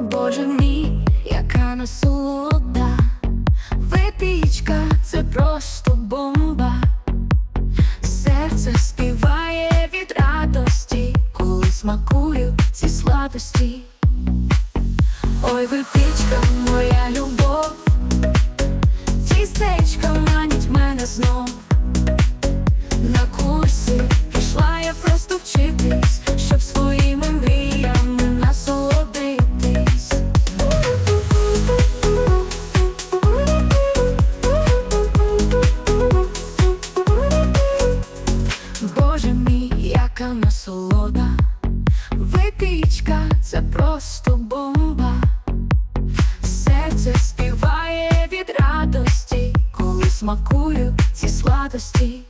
Боже мій, яка насолода, випічка це просто бомба. Серце співає від радості, коли смакую ці сладості. Ой, випічка, моя любов, тістечка манять мене знов. На курси пішла я просто вчитись, Водичка насолода, випічка це просто бомба. Серце співає від радості, коли смакую ці сладості.